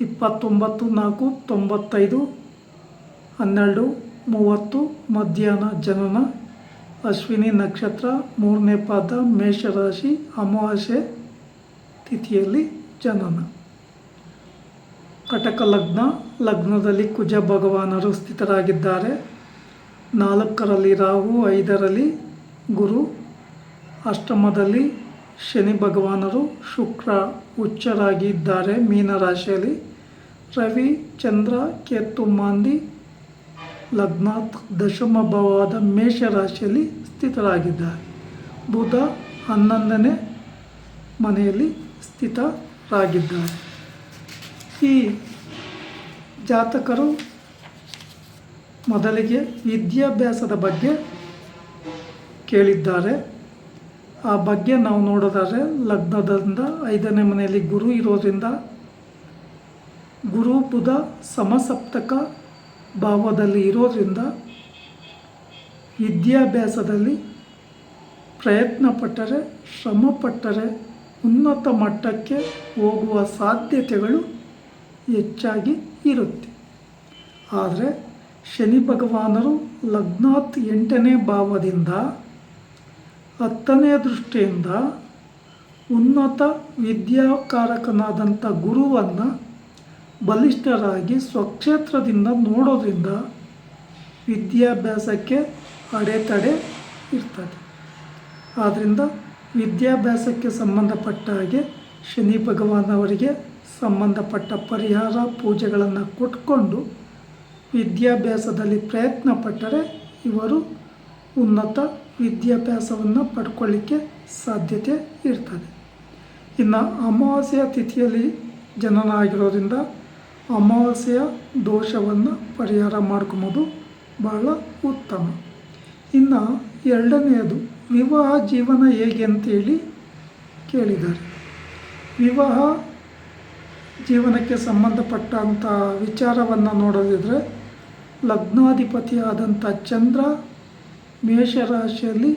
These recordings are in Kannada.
ಇಪ್ಪತ್ತೊಂಬತ್ತು, ನಾಲ್ಕು, ತೊಂಬತ್ತೈದು, ಹನ್ನೆರಡು, ಮೂವತ್ತು, ಮಧ್ಯಾಹ್ನ ಜನನ, ಅಶ್ವಿನಿ ನಕ್ಷತ್ರ, ಮೂರನೇ ಪಾದ, ಮೇಷರಾಶಿ, ಅಮಾವಾಸ್ಯೆ ತಿಥಿಯಲ್ಲಿ ಜನನ. ಕಟಕ ಲಗ್ನ, ಲಗ್ನದಲ್ಲಿ ಕುಜ ಭಗವಾನರು ಸ್ಥಿತರಾಗಿದ್ದಾರೆ. ನಾಲ್ಕರಲ್ಲಿ ರಾಹು, ಐದರಲ್ಲಿ ಗುರು, ಅಷ್ಟಮದಲ್ಲಿ ಶನಿ ಭಗವಾನರು ಶುಕ್ರ ಉಚ್ಚರಾಗಿದ್ದಾರೆ ಮೀನರಾಶಿಯಲ್ಲಿ. ರವಿ, ಚಂದ್ರ, ಕೇತು, ಮಾಂದಿ, ಲಗ್ನಾಥ್, ದಶಮ ಭಾವವಾದ ಮೇಷರಾಶಿಯಲ್ಲಿ ಸ್ಥಿತರಾಗಿದ್ದಾರೆ. ಬುಧ ಹನ್ನೊಂದನೇ ಮನೆಯಲ್ಲಿ ಸ್ಥಿತರಾಗಿದ್ದಾರೆ. ಈ ಜಾತಕರು ಮೊದಲಿಗೆ ವಿದ್ಯಾಭ್ಯಾಸದ ಬಗ್ಗೆ ಕೇಳಿದ್ದಾರೆ. ಆ ಬಗ್ಗೆ ನಾವು ನೋಡೋದಾದರೆ ಲಗ್ನದಿಂದ ಐದನೇ ಮನೆಯಲ್ಲಿ ಗುರು ಇರೋದ್ರಿಂದ ಗುರು, ಬುಧ, ಸಮಸಪ್ತಕ ಭಾವದಲ್ಲಿ ಇರೋದ್ರಿಂದ ವಿದ್ಯಾಭ್ಯಾಸದಲ್ಲಿ ಪ್ರಯತ್ನ ಪಟ್ಟರೆ, ಶ್ರಮ ಪಟ್ಟರೆ ಉನ್ನತ ಮಟ್ಟಕ್ಕೆ ಹೋಗುವ ಸಾಧ್ಯತೆಗಳು ಹೆಚ್ಚಾಗಿ ಇರುತ್ತೆ. ಆದರೆ ಶನಿ ಭಗವಾನರು ಲಗ್ನಾತ್ ಎಂಟನೇ ಭಾವದಿಂದ ಹತ್ತನೇ ದೃಷ್ಟಿಯಿಂದ ಉನ್ನತ ವಿದ್ಯಾಕಾರಕನಾದಂಥ ಗುರುವನ್ನು ಬಲಿಷ್ಠರಾಗಿ ಸ್ವಕ್ಷೇತ್ರದಿಂದ ನೋಡೋದ್ರಿಂದ ವಿದ್ಯಾಭ್ಯಾಸಕ್ಕೆ ಅಡೆತಡೆ ಇರ್ತದೆ. ಆದ್ದರಿಂದ ವಿದ್ಯಾಭ್ಯಾಸಕ್ಕೆ ಸಂಬಂಧಪಟ್ಟ ಹಾಗೆ ಶನಿ ಭಗವಾನವರಿಗೆ ಸಂಬಂಧಪಟ್ಟ ಪರಿಹಾರ ಪೂಜೆಗಳನ್ನು ಕೊಟ್ಕೊಂಡು ವಿದ್ಯಾಭ್ಯಾಸದಲ್ಲಿ ಪ್ರಯತ್ನ ಪಟ್ಟರೆ ಇವರು ಉನ್ನತ ವಿದ್ಯಾಭ್ಯಾಸವನ್ನು ಪಡ್ಕೊಳ್ಳಿಕ್ಕೆ ಸಾಧ್ಯತೆ ಇರ್ತದೆ. ಇನ್ನು ಅಮಾವಾಸ್ಯೆಯ ತಿಥಿಯಲ್ಲಿ ಜನನ ಆಗಿರೋದ್ರಿಂದ ಅಮಾವಾಸ್ಯೆಯ ದೋಷವನ್ನು ಪರಿಹಾರ ಮಾಡ್ಕೊಬೋದು ಬಹಳ ಉತ್ತಮ. ಇನ್ನು ಎರಡನೆಯದು, ವಿವಾಹ ಜೀವನ ಹೇಗೆ ಅಂತೇಳಿ ಕೇಳಿದ್ದಾರೆ. ವಿವಾಹ ಜೀವನಕ್ಕೆ ಸಂಬಂಧಪಟ್ಟಂಥ ವಿಚಾರವನ್ನು ನೋಡೋದಿದ್ರೆ ಲಗ್ನಾಧಿಪತಿಯಾದಂಥ ಚಂದ್ರ ಮೇಷರಾಶಿಯಲ್ಲಿ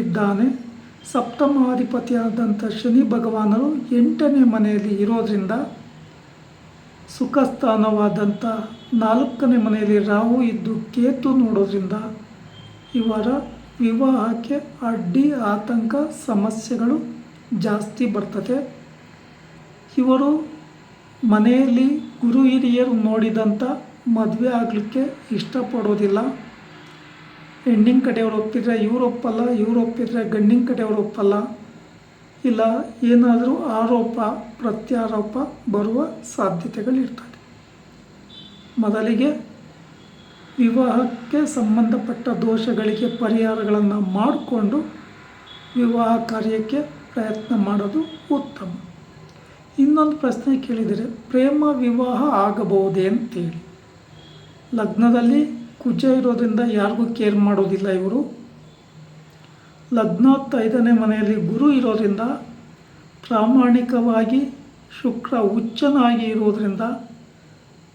ಇದ್ದಾನೆ. ಸಪ್ತಮಾಧಿಪತಿಯಾದಂಥ ಶನಿ ಭಗವಾನರು ಎಂಟನೇ ಮನೆಯಲ್ಲಿ ಇರೋದರಿಂದ ಸುಖ ಸ್ಥಾನವಾದಂಥ ನಾಲ್ಕನೇ ಮನೆಯಲ್ಲಿ ರಾಹು ಇದ್ದು ಕೇತು ನೋಡೋದ್ರಿಂದ ಇವರ ವಿವಾಹಕ್ಕೆ ಅಡ್ಡಿ ಆತಂಕ ಸಮಸ್ಯೆಗಳು ಜಾಸ್ತಿ ಬರ್ತದೆ. ಇವರು ಮನೆಯಲ್ಲಿ ಗುರು ಹಿರಿಯರು ನೋಡಿದಂಥ ಮದುವೆ ಆಗಲಿಕ್ಕೆ ಇಷ್ಟಪಡೋದಿಲ್ಲ. ಹೆಣ್ಣಿನ ಕಡೆಯವ್ರು ಒಪ್ಪಿದ್ರೆ ಇವ್ರು ಒಪ್ಪಲ್ಲ, ಇವ್ರು ಒಪ್ಪಿದ್ರೆ ಗಂಡಿನ ಕಡೆಯವ್ರು ಒಪ್ಪಲ್ಲ. ಇಲ್ಲ, ಏನಾದರೂ ಆರೋಪ, ಪ್ರತ್ಯಾರೋಪ ಬರುವ ಸಾಧ್ಯತೆಗಳಿರ್ತದೆ. ಮೊದಲಿಗೆ ವಿವಾಹಕ್ಕೆ ಸಂಬಂಧಪಟ್ಟ ದೋಷಗಳಿಗೆ ಪರಿಹಾರಗಳನ್ನು ಮಾಡಿಕೊಂಡು ವಿವಾಹ ಕಾರ್ಯಕ್ಕೆ ಪ್ರಯತ್ನ ಮಾಡೋದು ಉತ್ತಮ. ಇನ್ನೊಂದು ಪ್ರಶ್ನೆ ಕೇಳಿದರೆ, ಪ್ರೇಮ ವಿವಾಹ ಆಗಬಹುದೇ ಅಂತೇಳಿ. ಲಗ್ನದಲ್ಲಿ ಕುಜ ಇರೋದ್ರಿಂದ ಯಾರಿಗೂ ಕೇರ್ ಮಾಡೋದಿಲ್ಲ ಇವರು. ಲಗ್ನಾತ್ ಐದನೇ ಮನೆಯಲ್ಲಿ ಗುರು ಇರೋದ್ರಿಂದ ಪ್ರಾಮಾಣಿಕವಾಗಿ ಶುಕ್ರ ಹುಚ್ಚನಾಗಿ ಇರೋದ್ರಿಂದ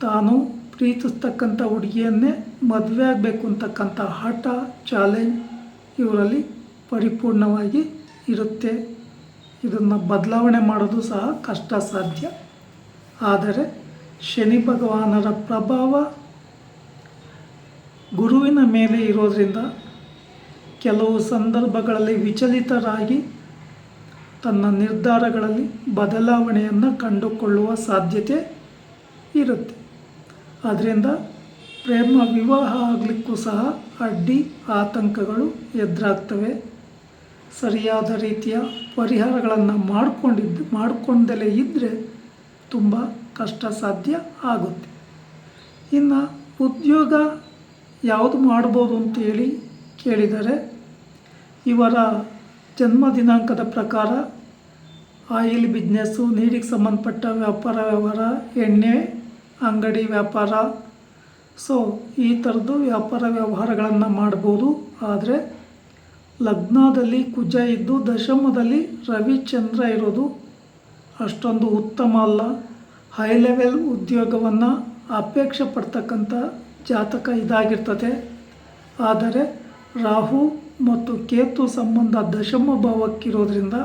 ತಾನು ಪ್ರೀತಿಸ್ತಕ್ಕಂಥ ಹುಡುಗಿಯನ್ನೇ ಮದುವೆ ಆಗಬೇಕು ಅಂತಕ್ಕಂಥ ಹಠ ಚಾಲೆಂಜ್ ಇವರಲ್ಲಿ ಪರಿಪೂರ್ಣವಾಗಿ ಇರುತ್ತೆ. ಇದನ್ನು ಬದಲಾವಣೆ ಮಾಡೋದು ಸಹ ಕಷ್ಟ ಸಾಧ್ಯ. ಆದರೆ ಶನಿ ಭಗವಾನರ ಪ್ರಭಾವ ಗುರುವಿನ ಮೇಲೆ ಇರೋದರಿಂದ ಕೆಲವು ಸಂದರ್ಭಗಳಲ್ಲಿ ವಿಚಲಿತರಾಗಿ ತನ್ನ ನಿರ್ಧಾರಗಳಲ್ಲಿ ಬದಲಾವಣೆಯನ್ನು ಕಂಡುಕೊಳ್ಳುವ ಸಾಧ್ಯತೆ ಇರುತ್ತೆ. ಆದ್ದರಿಂದ ಪ್ರೇಮ ವಿವಾಹ ಆಗಲಿಕ್ಕೂ ಸಹ ಅಡ್ಡಿ ಆತಂಕಗಳು ಎದುರಾಗ್ತವೆ. ಸರಿಯಾದ ರೀತಿಯ ಪರಿಹಾರಗಳನ್ನು ಮಾಡಿಕೊಂಡಿದ್ದು, ಮಾಡಿಕೊಂಡಲೇ ಇದ್ದರೆ ತುಂಬ ಕಷ್ಟ ಸಾಧ್ಯ ಆಗುತ್ತೆ. ಇನ್ನು ಉದ್ಯೋಗ ಯಾವುದು ಮಾಡ್ಬೋದು ಅಂತೇಳಿ ಕೇಳಿದರೆ, ಇವರ ಜನ್ಮ ದಿನಾಂಕದ ಪ್ರಕಾರ ಆಯಿಲ್ ಬಿಸ್ನೆಸ್ಸು, ನೀರಿಗೆ ಸಂಬಂಧಪಟ್ಟ ವ್ಯಾಪಾರ ವ್ಯವಹಾರ, ಎಣ್ಣೆ, ಅಂಗಡಿ ವ್ಯಾಪಾರ. ಸೊ, ಈ ಥರದ್ದು ವ್ಯಾಪಾರ ವ್ಯವಹಾರಗಳನ್ನು ಮಾಡ್ಬೋದು. ಆದರೆ, ಲಗ್ನದಲ್ಲಿ ಕುಜ ಇದ್ದು ದಶಮದಲ್ಲಿ ರವಿಚಂದ್ರ ಇರೋದು ಅಷ್ಟೊಂದು ಉತ್ತಮ ಅಲ್ಲ. ಹೈ ಲೆವೆಲ್ ಉದ್ಯೋಗವನ್ನು ಅಪೇಕ್ಷೆ ಪಡ್ತಕ್ಕಂಥ ಜಾತಕ ಇದಾಗಿರ್ತದೆ. ಆದರೆ ರಾಹು ಮತ್ತು ಕೇತು ಸಂಬಂಧ ದಶಮ ಭಾವಕ್ಕಿರೋದ್ರಿಂದ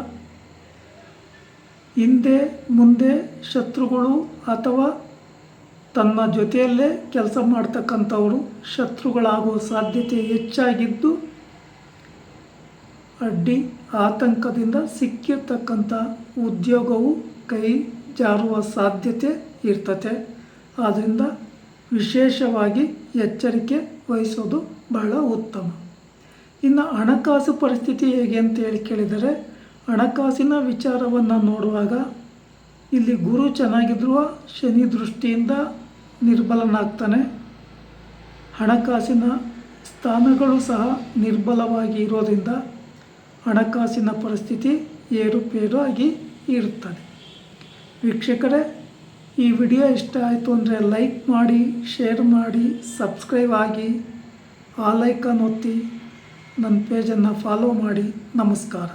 ಹಿಂದೆ, ಮುಂದೆ ಶತ್ರುಗಳು ಅಥವಾ ತನ್ನ ಜೊತೆಯಲ್ಲೇ ಕೆಲಸ ಮಾಡ್ತಕ್ಕಂಥವರು ಶತ್ರುಗಳಾಗುವ ಸಾಧ್ಯತೆ ಹೆಚ್ಚಾಗಿದ್ದು, ಅಡ್ಡಿ ಆತಂಕದಿಂದ ಸಿಕ್ಕಿರ್ತಕ್ಕಂಥ ಉದ್ಯೋಗವು ಕೈ ಜಾರುವ ಸಾಧ್ಯತೆ ಇರ್ತತೆ ಆದ್ದರಿಂದ ವಿಶೇಷವಾಗಿ ಎಚ್ಚರಿಕೆ ವಹಿಸೋದು ಬಹಳ ಉತ್ತಮ. ಇನ್ನು ಹಣಕಾಸು ಪರಿಸ್ಥಿತಿ ಹೇಗೆ ಅಂತ ಹೇಳಿ ಕೇಳಿದರೆ, ಹಣಕಾಸಿನ ವಿಚಾರವನ್ನು ನೋಡುವಾಗ ಇಲ್ಲಿ ಗುರು ಚೆನ್ನಾಗಿದ್ರೂ ಶನಿ ದೃಷ್ಟಿಯಿಂದ ನಿರ್ಬಲನಾಗ್ತಾನೆ. ಹಣಕಾಸಿನ ಸ್ಥಾನಗಳು ಸಹ ನಿರ್ಬಲವಾಗಿ ಇರೋದ್ರಿಂದ ಹಣಕಾಸಿನ ಪರಿಸ್ಥಿತಿ ಏರುಪೇರು ಆಗಿ ಇರುತ್ತದೆ ವೀಕ್ಷಕರೇ ಈ ವಿಡಿಯೋ ಇಷ್ಟ ಆಯಿತು ಅಂದರೆ ಲೈಕ್ ಮಾಡಿ, ಶೇರ್ ಮಾಡಿ, ಸಬ್ಸ್ಕ್ರೈಬ್ ಆಗಿ, ಆ ಲೈಕನ್ ಒತ್ತಿ ನನ್ನ ಪೇಜನ್ನು ಫಾಲೋ ಮಾಡಿ. ನಮಸ್ಕಾರ.